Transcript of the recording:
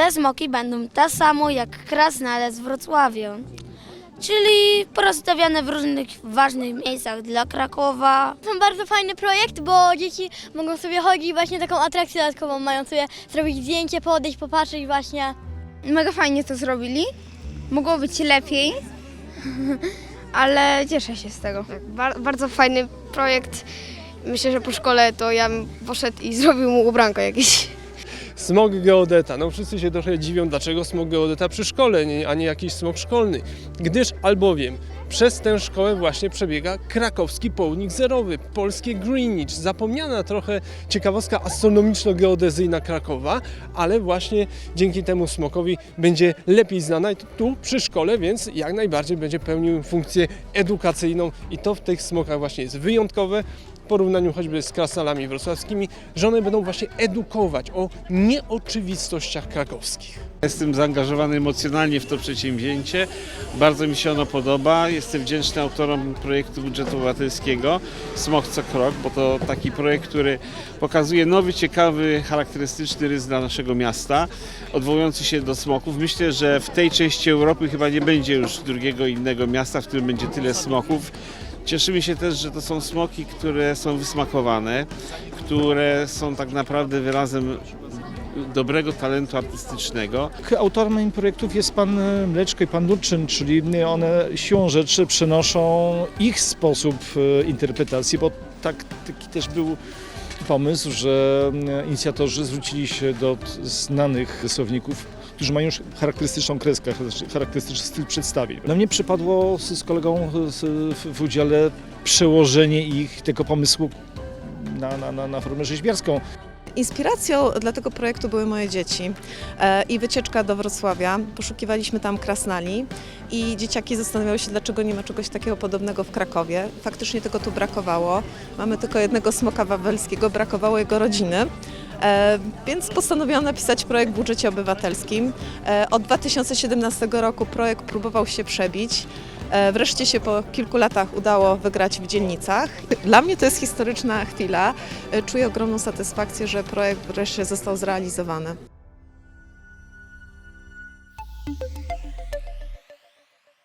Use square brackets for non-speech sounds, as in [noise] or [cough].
te smoki będą tak samo jak krasnale z Wrocławia. Czyli porozstawiane w różnych ważnych miejscach dla Krakowa. To bardzo fajny projekt, bo dzieci mogą sobie chodzić właśnie taką atrakcję dodatkową, mają sobie zrobić zdjęcie, podejść, popatrzeć właśnie. Mega fajnie to zrobili. Mogło być lepiej, [laughs] ale cieszę się z tego. Tak, bar- bardzo fajny projekt. Myślę, że po szkole to ja bym poszedł i zrobił mu ubranko jakieś. Smog geodeta. No wszyscy się trochę dziwią, dlaczego smog geodeta przy szkole, a nie jakiś smog szkolny. Gdyż albowiem przez tę szkołę właśnie przebiega krakowski południk zerowy, polskie Greenwich. Zapomniana trochę ciekawostka astronomiczno-geodezyjna Krakowa, ale właśnie dzięki temu smokowi będzie lepiej znana tu przy szkole, więc jak najbardziej będzie pełnił funkcję edukacyjną i to w tych smokach właśnie jest wyjątkowe porównaniu choćby z krasnalami wrocławskimi, że one będą właśnie edukować o nieoczywistościach krakowskich. Jestem zaangażowany emocjonalnie w to przedsięwzięcie. Bardzo mi się ono podoba. Jestem wdzięczny autorom projektu budżetu obywatelskiego Smok co krok, bo to taki projekt, który pokazuje nowy, ciekawy, charakterystyczny rys dla naszego miasta, odwołujący się do smoków. Myślę, że w tej części Europy chyba nie będzie już drugiego innego miasta, w którym będzie tyle smoków. Cieszymy się też, że to są smoki, które są wysmakowane, które są tak naprawdę wyrazem dobrego talentu artystycznego. Autorem projektów jest pan e, Mleczko i pan Lurczyn, czyli one siłą rzeczy przenoszą ich sposób e, interpretacji, bo tak, taki też był pomysł, że inicjatorzy zwrócili się do znanych rysowników, którzy mają już charakterystyczną kreskę, charakterystyczny styl przedstawień. No mnie przypadło z, z kolegą z, w, w udziale przełożenie ich tego pomysłu na, na, na, na formę rzeźbiarską. Inspiracją dla tego projektu były moje dzieci e, i wycieczka do Wrocławia. Poszukiwaliśmy tam krasnali i dzieciaki zastanawiały się, dlaczego nie ma czegoś takiego podobnego w Krakowie. Faktycznie tego tu brakowało. Mamy tylko jednego smoka wawelskiego, brakowało jego rodziny. E, więc postanowiłam napisać projekt w budżecie obywatelskim. E, od 2017 roku projekt próbował się przebić. E, wreszcie się po kilku latach udało wygrać w dzielnicach. Dla mnie to jest historyczna chwila. Czuję ogromną satysfakcję, że projekt wreszcie został zrealizowany.